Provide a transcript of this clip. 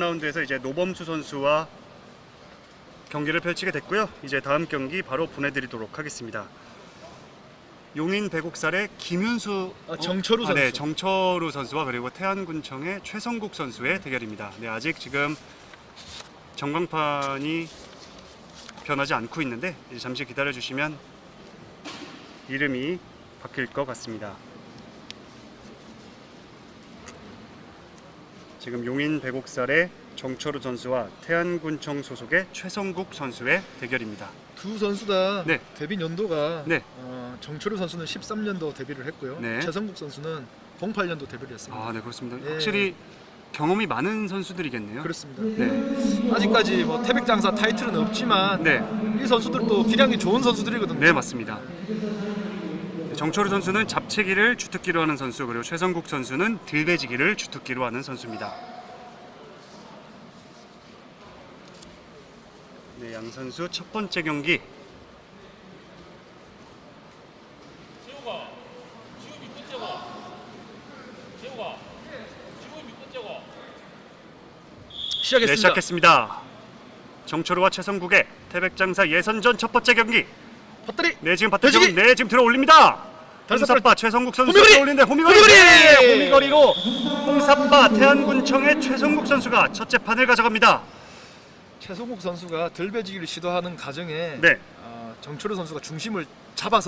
라운드에서 이제 노범수 선수와 경기를 펼치게 됐고요. 이제 다음 경기 바로 보내드리도록 하겠습니다. 용인 배곡살의 김윤수 아, 정철우 아, 네, 선수. 정철우 선수와 그리고 태안군청의 최성국 선수의 대결입니다. 네, 아직 지금 전광판이 변하지 않고 있는데 이제 잠시 기다려 주시면 이름이 바뀔 것 같습니다. 지금 용인 배곡살의 정철우 선수와 태안군청 소속의 최성국 선수의 대결입니다. 두 선수 다 네. 데뷔 연도가 네. 어, 정철우 선수는 13년도 데뷔를 했고요. 네. 최성국 선수는 08년도 데뷔를 했습니다. 아, 네 그렇습니다. 예. 확실히 경험이 많은 선수들이겠네요. 그렇습니다. 네, 아직까지 뭐 태백장사 타이틀은 없지만 네, 이 선수들도 기량이 좋은 선수들이거든요. 네 맞습니다. 정철우 선수는 잡채기를 주특기로 하는 선수 그리고 최성국 선수는 들배지기를 주특기로 하는 선수입니다. 네, 양 선수 첫 번째 경기 재호가 지금 밑번째고 재호가 지금 밑번째고 네, 시작했습니다. 시작했습니다. 정철우와 최성국의 태백장사 예선전 첫 번째 경기. 헛다리 네 지금 바태정 배지기! 네 지금 들어 올립니다. 홍사빠 최성국 선수 호미거리! 들어 올리는데 호미거리 호미거리! 네, 호미거리로 홍사빠 태안군청의 최성국 선수가 첫째 판을 가져갑니다. 최성국 선수가 들배지기를 시도하는 과정에 네. 어, 정철우 선수가 중심을 잡아서